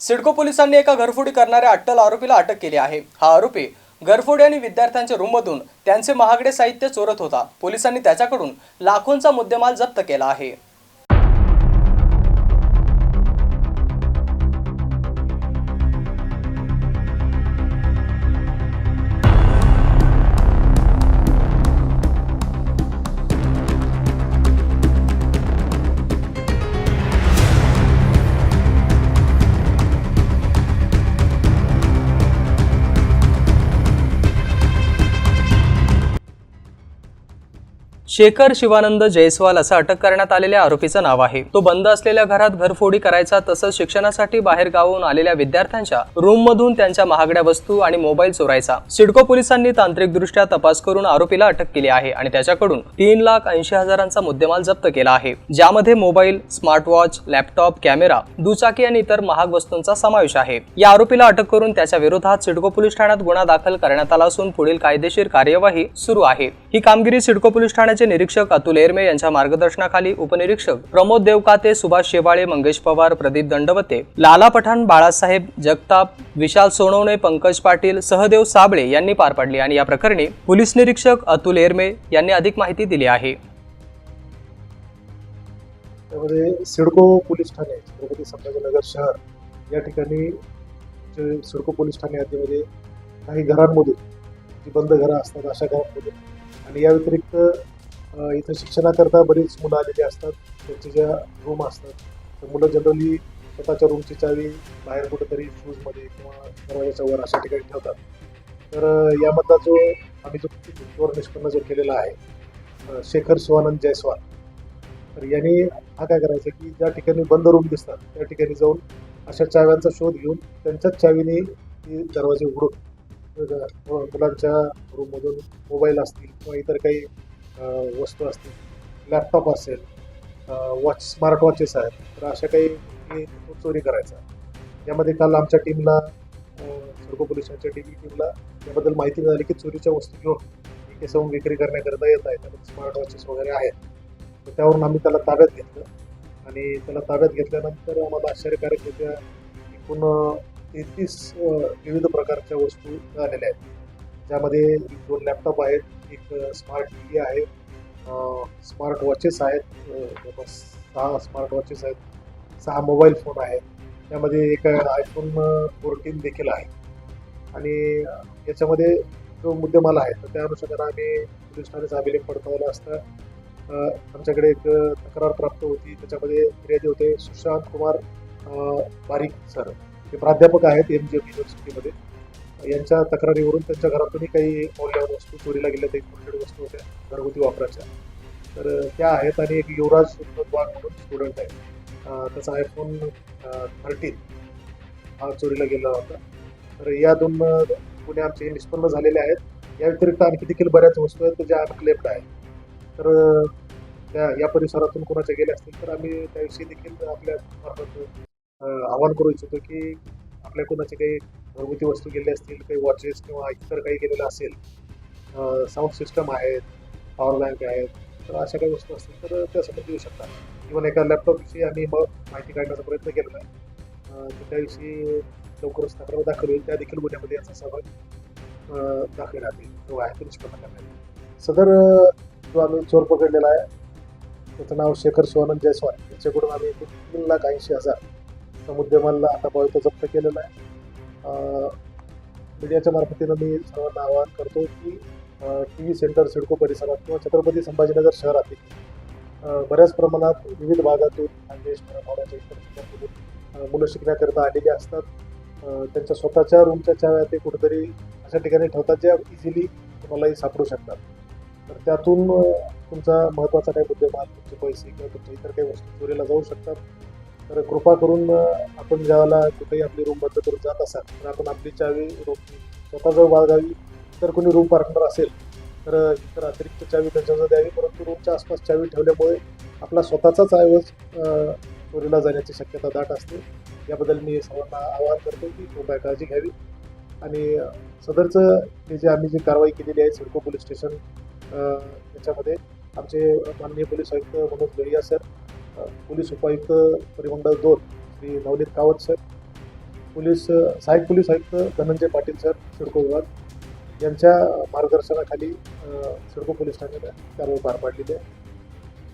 सिडको पोलिसांनी एका घरफोडी करणाऱ्या अट्टल आरोपीला अटक केली आहे. हा आरोपी घरफोडी आणि विद्यार्थ्यांच्या रूममधून त्यांचे महागडे साहित्य चोरत होता. पोलिसांनी त्याच्याकडून लाखोंचा मुद्देमाल जप्त केला आहे. शेखर शिवानंद जयस्वाल असं अटक करण्यात आलेल्या आरोपीचं नाव आहे. तो बंद असलेल्या घरात घरफोडी करायचा तसंच शिक्षणासाठी बाहेर गावून आलेल्या विद्यार्थ्यांच्या रूम मधून त्यांच्या महागड्या वस्तू आणि मोबाईल चोरायचा. सिडको पोलिसांनी तांत्रिकदृष्ट्या तपास करून आरोपीला अटक केली आहे आणि त्याच्याकडून तीन लाख ऐंशी हजारांचा मुद्देमाल जप्त केला आहे. ज्यामध्ये मोबाईल स्मार्टवॉच लॅपटॉप कॅमेरा दुचाकी आणि इतर महाग वस्तूंचा समावेश आहे. या आरोपीला अटक करून त्याच्या विरोधात सिडको पोलीस ठाण्यात गुन्हा दाखल करण्यात आला असून पुढील कायदेशीर कार्यवाही सुरू आहे. ही कामगिरी सिडको पोलीस ठाण्याचे निरीक्षक अतुल एरमे यांच्या मार्गदर्शनाखाली उपनिरीक्षक प्रमोद देवकाते सुभाष शेवाळे मंगेश पवार प्रदीप दंडवते लाला पठाण बाळासाहेब जगताप विशाल सोनवणे पंकज पाटील सहदेव साबळे यांनी पार पाडली आणि या प्रकरणी पोलीस निरीक्षक अतुल एरमे यांनी अधिक माहिती दिली आहे. त्यामध्ये सिडको पोलीस ठाणे छत्रपती संभाजीनगर शहर या ठिकाणी सिडको पोलीस ठाणे हद्दीमध्ये काही घरांमधून जी बंद घरं असतात अशा घरांमधून आणि या व्यतिरिक्त इथं शिक्षणाकरता बरीच मुलं आलेली असतात. त्यांचे ज्या रूम असतात तर मुलं जनरली स्वतःच्या रूमची चावी बाहेर कुठेतरी शूजमध्ये किंवा दरवाजाच्या वर अशा ठिकाणी ठेवतात. तर यामधला जो आम्ही जो चोर निष्पन्न जो केलेला आहे शेखर शिवानंद जयस्वाल तर यांनी हा काय करायचा की ज्या ठिकाणी बंद रूम दिसतात त्या ठिकाणी जाऊन अशा चाव्यांचा शोध घेऊन त्यांच्याच चावीने ती दरवाजे उघडून मुलांच्या रूममधून मोबाईल असतील किंवा इतर काही वस्तू असतील लॅपटॉप असेल वॉच स्मार्ट वॉचेस आहेत तर अशा काही चोरी करायचा. यामध्ये काल आमच्या टीमला सर्व पोलिसांच्या टीम टीमला याबद्दल माहिती मिळाली की चोरीच्या वस्तू घेऊन केसवून विक्री करण्याकरता येत आहेत. त्यामध्ये स्मार्ट वॉचेस वगैरे आहेत. तर त्यावरून आम्ही त्याला ताब्यात घेतलं आणि त्याला ताब्यात घेतल्यानंतर आम्हाला आश्चर्यकारकरित्या एकूण तेहतीस विविध प्रकारच्या वस्तू मिळालेल्या आहेत. ज्यामध्ये दोन लॅपटॉप आहेत एक स्मार्ट टी व्ही आहे स्मार्ट वॉचेस आहेत सहा स्मार्ट वॉचेस आहेत सहा मोबाईल फोन आहेत. त्यामध्ये एक आयफोन फोर्टीन देखील आहे. आणि याच्यामध्ये जो मुद्देमाल आहे तर त्या अनुषंगाने आम्ही पोलीस ठाण्याचा अभिलेख पडताळला असता. आमच्याकडे एक तक्रार प्राप्त होती. त्याच्यामध्ये फिर्यादी होते सुशांत कुमार बारीक सर. ते प्राध्यापक आहेत एम जी एम युनिव्हर्सिटीमध्ये यांच्या तक्रारीवरून त्यांच्या घरातूनही काही मौल्यवान वस्तू चोरीला गेल्या त्या इम्पोर्टेड वस्तू होत्या घरगुती वापराच्या. तर त्या आहेत आणि एक युवराज वाघ म्हणून स्टुडंट आहे. त्याचा आयफोन थर्टीन हा चोरीला गेला होता. तर या दोन पुणे गुन्हे आमचे निष्पन्न झालेले आहेत. या व्यतिरिक्त आणखी देखील बऱ्याच वस्तू आहेत ज्या अनक्लेप्ड आहेत. तर त्या या परिसरातून कोणाच्या गेल्या असतील तर आम्ही त्याविषयी देखील आपल्या मार्फत आवाहन करू इच्छितो की आपल्या कोणाचे काही घरगुती वस्तू गेले असतील काही वॉचेस किंवा इतर काही गेलेलं असेल साऊंड सिस्टम आहेत पॉवर बँक आहेत तर अशा काही वस्तू असतील तर त्यासाठी देऊ शकता. इव्हन एका लॅपटॉपविषयी आम्ही मग माहिती काढण्याचा प्रयत्न केलेला आहे. त्याविषयी लवकरच तक्रार दाखल होईल. त्या देखील गुन्ह्यामध्ये याचा सहभाग दाखल राहतील. किंवा आहे तो निष्पन्न करण्यात सदर जो आम्ही चोर पकडलेला आहे त्याचं नाव शेखर शिवानंद जयस्वाल. यांच्याकडून आम्ही तीन लाख ऐंशी हजार मुद्देमालला आतापर्यंत जप्त केलेला आहे. मीडियाच्या मार्फतीनं मी सर्वांना आवाहन करतो की टी व्ही सेंटर सिडको परिसरात किंवा छत्रपती संभाजीनगर शहरातील बऱ्याच प्रमाणात विविध भागातून खानदेश मराठवाड्याच्या इतर ठिकाणातून मुलं शिकण्याकरता आलेली असतात. त्यांच्या स्वतःच्या रूमच्या चाव्या ते कुठेतरी अशा ठिकाणी ठेवतात ज्या इझिली तुम्हालाही सापडू शकतात. तर त्यातून तुमचा महत्त्वाचा काही मुद्देमाल तुमचे पैसे किंवा तुमच्या इतर काही वस्तू चोरीला जाऊ शकतात. तर कृपा करून आपण ज्यावेळेला कुठेही आपली रूम बंद करून जात असाल तर आपण आपली चावी रूम स्वतःजवळ बाळगावी. जर कोणी रूम पार्टनर असेल तर इतर अतिरिक्त चावी त्यांच्याजवळ द्यावी. परंतु रूमच्या आसपास चावी ठेवल्यामुळे आपला स्वतःचाच ऐवज चोरीला जाण्याची शक्यता दाट असते. याबद्दल मी सर्वांना आवाहन करतो की कृपया काळजी घ्यावी. आणि सदरचं हे जे आम्ही जी कारवाई केलेली आहे सिडको पोलीस स्टेशन याच्यामध्ये आमचे माननीय पोलीस आयुक्त मनोज लोहिया सर पोलीस उपायुक्त परिमंडळ दोन श्री नवनीत कावत सर पोलीस सहाय्यक पोलीस आयुक्त धनंजय पाटील सर सिडको विभाग यांच्या मार्गदर्शनाखाली सिडको पोलीस ठाण्यात कारवाई पार पाडलेली आहे.